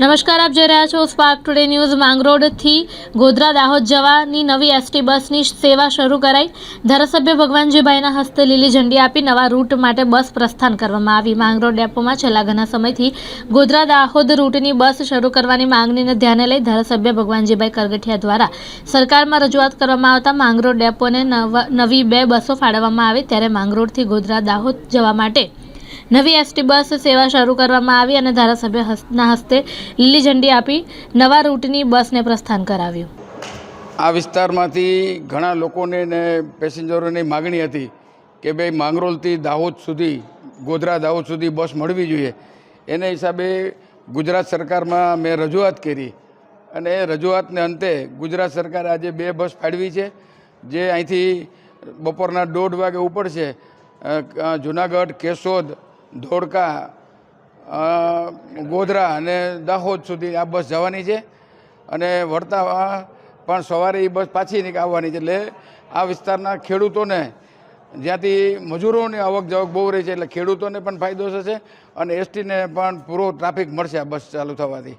નમસ્કાર, આપ જોઈ રહ્યા છો સ્પાર્ક ટુડે ન્યૂઝ માંગરોળથી ગોધરા દાહોદ જવાની નવી એસટી બસની સેવા શરૂ કરાઈ. ધારાસભ્ય ભગવાનજીભાઈના હસ્તે લીલી ઝંડી આપી નવા રૂટ માટે બસ પ્રસ્થાન કરવામાં આવી. માંગરોળ ડેપોમાં છેલ્લા ઘણા સમયથી ગોધરા દાહોદ રૂટની બસ શરૂ કરવાની માંગણીને ધ્યાને લઈ ધારાસભ્ય ભગવાનજીભાઈ કરગઠિયા દ્વારા સરકારમાં રજૂઆત કરવામાં આવતા માંગરોળ ડેપોને નવ- બે બસો ફાળવવામાં આવે. ત્યારે માંગરોળથી ગોધરા દાહોદ જવા માટે નવી એસટી બસ સેવા શરૂ કરવામાં આવી અને ધારાસભ્ય હસ્તના હસ્તે લીલી ઝંડી આપી નવા રૂટની બસને પ્રસ્થાન કરાવ્યું. આ વિસ્તારમાંથી ઘણા લોકોને ને પેસેન્જરોની માગણી હતી કે ભાઈ માંગરોલથી દાહોદ સુધી, ગોધરા દાહોદ સુધી બસ મળવી જોઈએ. એને હિસાબે ગુજરાત સરકારમાં મેં રજૂઆત કરી અને એ રજૂઆતને અંતે ગુજરાત સરકારે આજે બે બસ ફાળવી છે, જે અહીંથી બપોરના દોઢ વાગે ઉપડશે જુનાગઢ, કેશોદ ધોળકા ગોધરા અને દાહોદ સુધી આ બસ જવાની છે. અને વળતા પણ સવારે એ બસ પાછી આવવાની છે. એટલે આ વિસ્તારના ખેડૂતોને જ્યાંથી મજૂરોની આવક જાવક બહુ રહી છે, એટલે ખેડૂતોને પણ ફાયદો થશે અને એસટીને પણ પૂરો ટ્રાફિક મળશે આ બસ ચાલુ થવાથી.